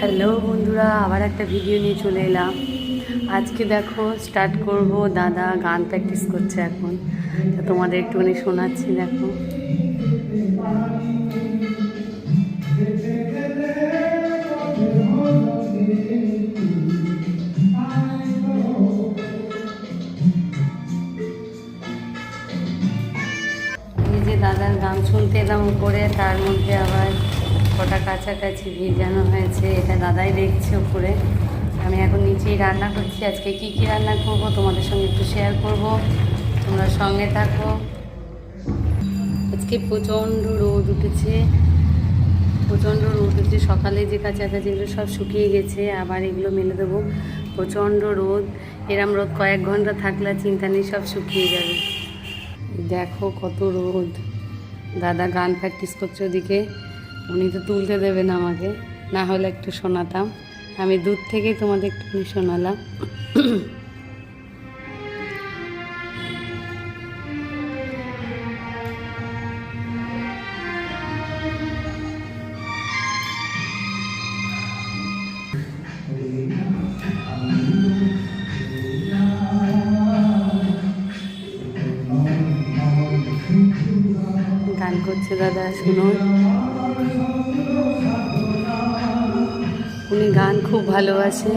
Hello বন্ধুরা, আবার একটা ভিডিও নিয়ে চলে এলাম। আজকে দেখো স্টার্ট করব। দাদা গান প্র্যাকটিস করছে এখন। তোমাদের একটুখানি শোনাচ্ছি, দেখো। দাদার গান শুনতে এলাম উপরে, তার মধ্যে আবার কটা কাছাকাছি ভিজানো হয়েছে, এটা দাদাই দেখছে উপরে। আমি এখন নিচেই রান্না করছি, আজকে কি কি রান্না করব তোমাদের সঙ্গে একটু শেয়ার করব। তোমরা সঙ্গে থাকো। আজকে প্রচণ্ড রোদ উঠেছে, প্রচণ্ড রোদ উঠেছে। সকালে যে কাছাকাছিগুলো সব শুকিয়ে গেছে, আবার এগুলো মেলে দেবো। প্রচণ্ড রোদ, এরম রোদ কয়েক ঘণ্টা থাকলে চিন্তা নেই, সব শুকিয়ে যাবে। দেখো কত রোদ। দাদা গান প্র্যাকটিস করছে ওদিকে। উনি তো তুলতে দেবেন আমাকে, না হলে একটু শোনাতাম। আমি দূর থেকেই তোমাদের একটুখানি শোনালাম। গান করছে দাদা, শুনুন। গান খুব ভালোবাসে।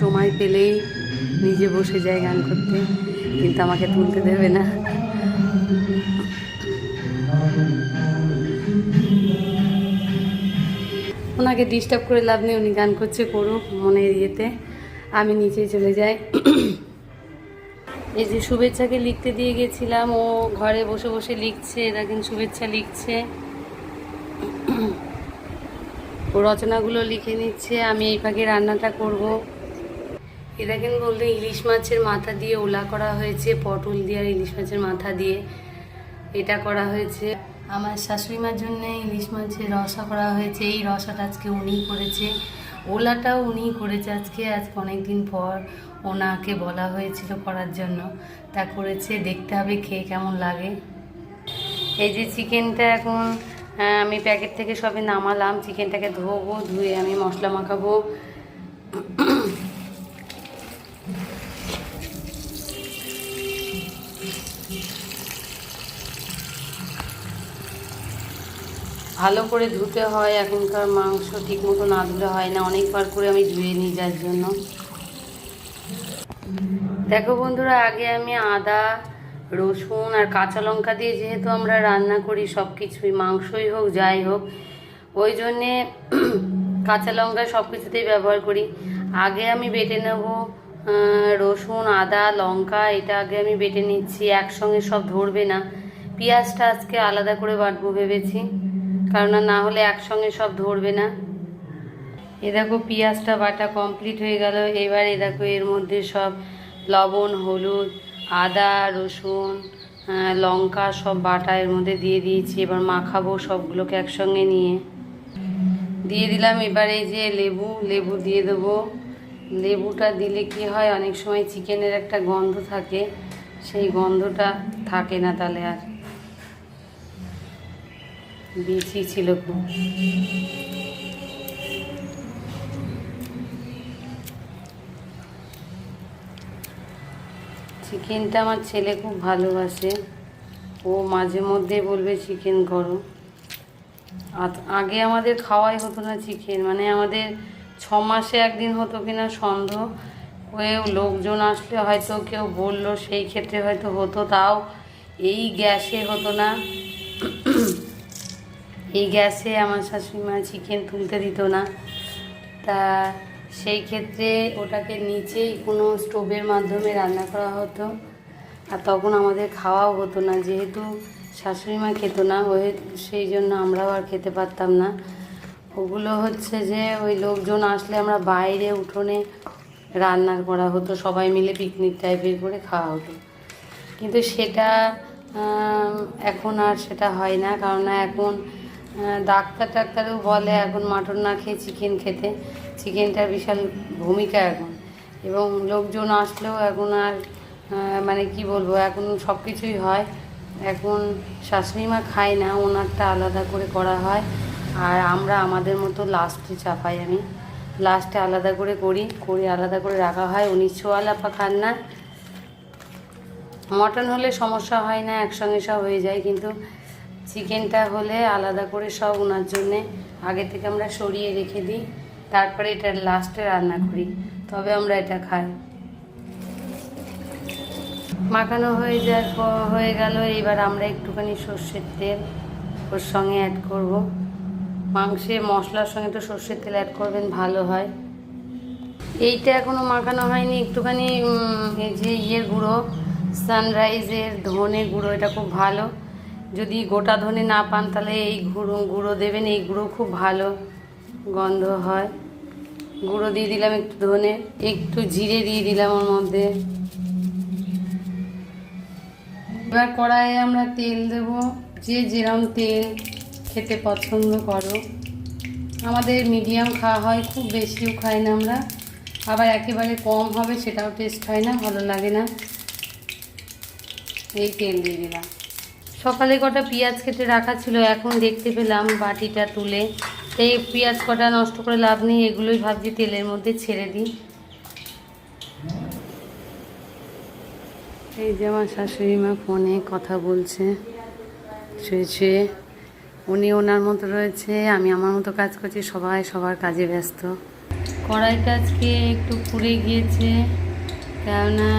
সময় পেলেই নিজে বসে যায় গান করতে, কিন্তু আমাকে তুলতে দেবে না। ওনাকে ডিস্টার্ব করে লাভ নেই, উনি গান করছে করুক মনের ইয়েতে। আমি নিচে চলে যাই। এই যে শুভেচ্ছাকে লিখতে দিয়ে গেছিলাম, ও ঘরে বসে বসে লিখছে, দেখেন শুভেচ্ছা লিখছে। রচনাগুলো লিখে নিচ্ছে, আমি এই ফাঁকে রান্নাটা করব। এ দেখেন বলতে ইলিশ মাছের মাথা দিয়ে ওলা করা হয়েছে, পটল দিয়ে আর ইলিশ মাছের মাথা দিয়ে এটা করা হয়েছে। আমার শাশুড়ি মার জন্য ইলিশ মাছের রসা করা হয়েছে, এই রসাটা আজকে উনিই করেছে। ওলাটাও উনিই করেছে আজকে আজকে অনেক দিন পর ওনাকে বলা হয়েছিল করার জন্য। তা করেছে, দেখতে হবে খেয়ে কেমন লাগে। এই যে চিকেনটা এখন আমি প্যাকেট থেকে সবে নামালাম, চিকেনটাকে ধোবো, ধুয়ে আমি মশলা মাখাবো। ভালো করে ধুতে হয়, এখনকার মাংস ঠিক মতো না ধুলে হয় না, অনেকবার করে আমি ধুয়ে নিই যার জন্য। দেখো বন্ধুরা, আগে আমি আদা রসুন আর কাঁচা লঙ্কা দিয়ে যেহেতু আমরা রান্না করি সব কিছুই মাংসই হোক, যাই হোক, ওই জন্যে কাঁচা লঙ্কা সব কিছুতেই ব্যবহার করি। আগে আমি বেটে নেব রসুন, আদা, লঙ্কা, এটা আগে আমি বেটে নিচ্ছি, একসঙ্গে সব ধরবে না। পেঁয়াজটা আজকে আলাদা করে বাটবো ভেবেছি কারণ না হলে একসঙ্গে সব ধরবে না। এ দেখো পেঁয়াজটা বাটা কমপ্লিট হয়ে গেল, এবার এ দেখো এর মধ্যে সব লবণ, হলুদ আদা, রসুন লঙ্কা সব বাটা এর মধ্যে দিয়ে দিয়েছি। এবার মাখাবো সবগুলোকে একসঙ্গে নিয়ে। দিয়ে দিলাম এবার এই যে লেবু লেবু দিয়ে দেবো। লেবুটা দিলে কি হয়, অনেক সময় চিকেনের একটা গন্ধ থাকে, সেই গন্ধটা থাকে না তাহলে আর। বেশি ছিল খুব। চিকেনটা আমার ছেলে খুব ভালোবাসে। ও মাঝে মধ্যে বলবে চিকেন করো। আগে আমাদের খাওয়াই হতো না চিকেন মানে আমাদের ছ মাসে একদিন হতো কিনা সন্দেহ। হয়েও লোকজন আসলে হয়তো কেউ বলল, সেই ক্ষেত্রে হয়তো হতো, তাও এই গ্যাসে হতো না। এই গ্যাসে আমার শাশুড়ি মা চিকেন তুলতে দিত না। তা সেই ক্ষেত্রে ওটাকে নিচেই কোনো স্টোভের মাধ্যমে রান্না করা হতো। আর তখন আমাদের খাওয়াও হতো না, যেহেতু শাশুড়ি মা খেত না ওই সেই জন্য আমরাও আর খেতে পারতাম না। ওগুলো হচ্ছে যে ওই লোকজন আসলে আমরা বাইরে উঠোনে রান্না করা হতো, সবাই মিলে পিকনিক টাইপের করে খাওয়া হতো। কিন্তু সেটা এখন আর সেটা হয় না, কারণ এখন ডাক্তার টাক্তারও বলে এখন মাটন না খেয়ে চিকেন খেতে। চিকেনটার বিশাল ভূমিকা এখন। এবং লোকজন আসলেও এখন আর মানে কি বলব, এখন সব কিছুই হয়। এখন শাশুড়িমা খায় না, ওনারটা আলাদা করে করা হয়। আর আমরা আমাদের মতো লাস্টে চাপাই আমি। লাস্টে আলাদা করে করি, করে আলাদা করে রাখা হয়। উনি ছোয়ালা পা খান না। মটন হলে সমস্যা হয় না, একসঙ্গে সব হয়ে যায়। কিন্তু চিকেনটা হলে আলাদা করে সব ওনার জন্যে আগে থেকে আমরা সরিয়ে রেখে দিই, তারপরে এটা লাস্টে রান্না করি, তবে আমরা এটা খাই। মাখানো হয়ে যাওয়ার হয়ে গেল এবার আমরা একটুখানি সর্ষের তেল ওর সঙ্গে অ্যাড করব। মাংসে মশলার সঙ্গে তো সর্ষের তেল অ্যাড করবেন, ভালো হয়। এইটা এখনও মাখানো হয়নি, একটুখানি যে ইয়ের গুঁড়ো সানরাইজের ধনে গুঁড়ো, এটা খুব ভালো। যদি গোটা ধনে না পান, তাহলে এই গুঁড়ো গুঁড়ো দেবেন, এই গুঁড়ো খুব ভালো গন্ধ হয়। গুঁড়ো দিয়ে দিলাম একটু ধনে, একটু জিরে দিয়ে দিলাম ওর মধ্যে। এবার কড়াইয়ে আমরা তেল দেব, যে যেরম তেল খেতে পছন্দ করো। আমাদের মিডিয়াম খাওয়া হয়, খুব বেশিও খাই না আমরা। আবার একেবারে কম হবে, সেটাও টেস্ট হয় না, ভালো লাগে না। এই তেল দিয়ে দিলাম। সকালে কটা পেঁয়াজ কেটে রাখা ছিল, এখন দেখতে পেলাম বাটিটা তুলে। এই পেঁয়াজ কটা নষ্ট করে লাভ নেই, এগুলোই ভাবছি তেলের মধ্যে ছেড়ে দিই। এই যে আমার শাশুড়ি মা ফোনে কথা বলছে শুয়ে শুয়ে উনি ওনার মতো রয়েছে, আমি আমার মতো কাজ করছি, সবাই সবার কাজে ব্যস্ত। কড়াইটা আজকে একটু পুড়ে গিয়েছে, কেননা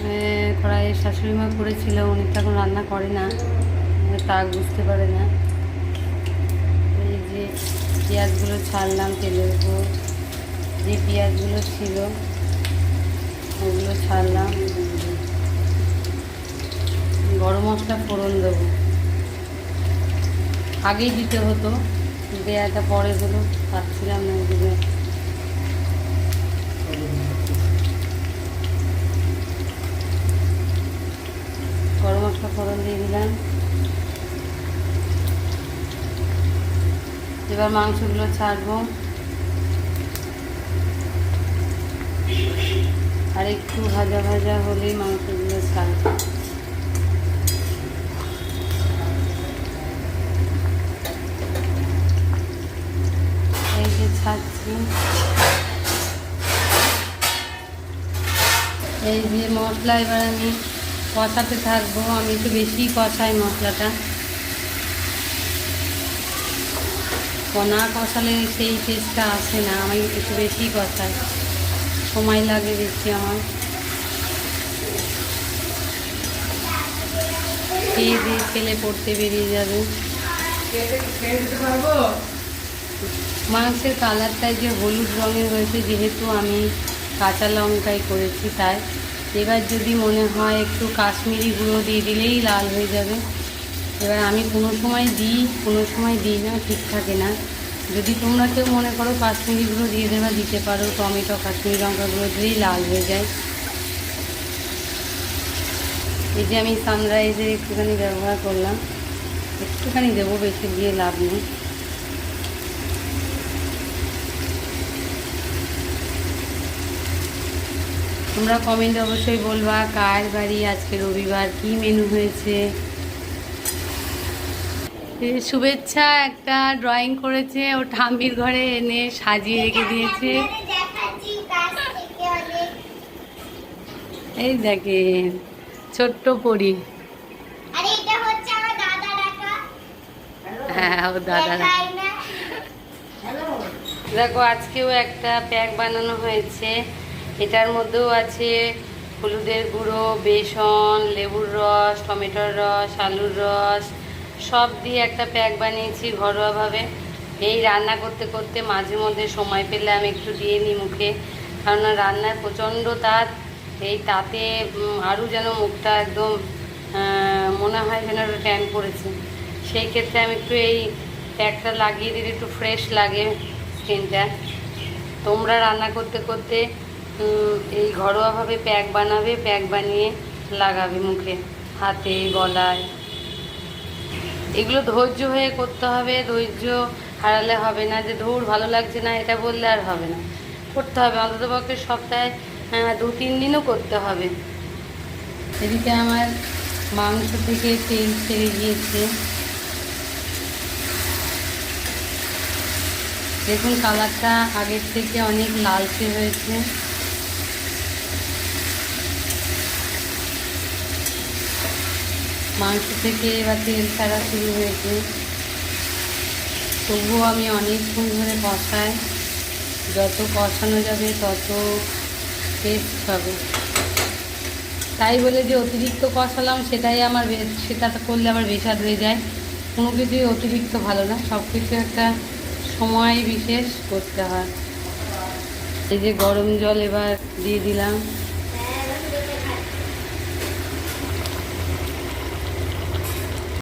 কড়াইয়ের শাশুড়ি মা করেছিল, উনি তো এখন রান্না করে না। তাক বুঝতে পারে না। এই যে পেঁয়াজগুলো ছাড়লাম তেলের উপর, যে পেঁয়াজগুলো ছিল, ওগুলো ছাড়লাম। গরম মশলা ফোড়ন দেবো। আগেই দিতে হতো, দেয়াটা পরে হলো পাচ্ছিলাম না ওদিকে গরম মশলা ফোড়ন দিয়ে দিলাম এবার মাংসগুলো ছাড়বো। আর একটু ভাজা ভাজা হলেই মাংসগুলো ছাড়বো। এই যে ছাড়ছি। এই যে মশলা এবার আমি কষাতে থাকব। আমি একটু বেশি কষাই মশলাটা। না কষালে সেই টেস্টটা আসে না, আমি একটু বেশি কষাই। সময় লাগে বেশি আমার। খেয়ে দিয়ে খেলে পড়তে বেরিয়ে যাবে। মাংসের কালারটাই যে হলুদ রঙের হয়েছে, যেহেতু আমি কাঁচা লঙ্কাই করেছি তাই। এবার যদি মনে হয় একটু কাশ্মীরি গুঁড়ো দিয়ে দিলেই লাল হয়ে যাবে। এবার আমি কোনো সময় দিই, কোনো সময় দিই না, ঠিক থাকে না। যদি তোমরা কেউ মনে করো কাশ্মীরি গুঁড়ো দিয়ে দেবা দিতে পারো, টমেটো, কাশ্মীরি লঙ্কা গুঁড়ো লাল হয়ে যায়। এই যে আমি সানরাইজের একটুখানি ব্যবহার করলাম। একটুখানি দেবো, বেশি দিয়ে লাভ নেই। তোমরা কমেন্টে অবশ্যই বলবা, কার বাড়ি আজকে রবিবার? কি মেনু হয়েছে? শুভেচ্ছা, একটা ড্রয়িং করেছে, ও ঠাম্মির ঘরে এনে সাজিয়ে রেখে দিয়েছে। এই দেখেন, ছোট্ট পরি। হ্যাঁ ও দাদা। দেখো, আজকেও একটা প্যাক বানানো হয়েছে। এটার মধ্যেও আছে হলুদের গুঁড়ো, বেসন, লেবুর রস, টমেটোর রস, আলুর রস। সব দিয়ে একটা প্যাক বানিয়েছি ঘরোয়াভাবে। এই রান্না করতে করতে মাঝে মধ্যে সময় পেলে আমি একটু দিয়ে নিই মুখে। কারণ রান্নার প্রচণ্ড তাত, এই তাতে আরও যেন মুখটা একদম মনে হয় যেন ট্যান পড়েছে। সেই ক্ষেত্রে আমি একটু এই প্যাকটা লাগিয়ে দিলে একটু ফ্রেশ লাগে স্কিনটা তোমরা রান্না করতে করতে এই ঘরোয়াভাবে প্যাক বানাবে প্যাক বানিয়ে লাগাবে মুখে, হাতে, গলায়। এগুলো ধৈর্য হয়ে করতে হবে, ধৈর্য হারালে হবে না, যে ধৌর ভালো লাগছে না, এটা বললে আর হবে না। করতে হবে অন্তত পক্ষে সপ্তাহে দু, তিন দিনও করতে হবে। এদিকে আমার মাংস থেকে তেল ছেড়ে গিয়েছে দেখুন, কালারটা আগের থেকে অনেক লালচে হয়েছে। মাংস থেকে এবার তেল ছাড়া শুরু হয়েছে। তবুও আমি অনেকক্ষণ ধরে কষাই যত কষানো যাবে তত টেস্ট হবে তাই বলে যে অতিরিক্ত কষালাম, সেটাই আমার সেটা করলে আবার বেসাদ হয়ে যায়। কোনো কিছুই অতিরিক্ত ভালো না সব কিছু একটা সময় বিশেষ করতে হয়। এই যে গরম জল এবার দিয়ে দিলাম।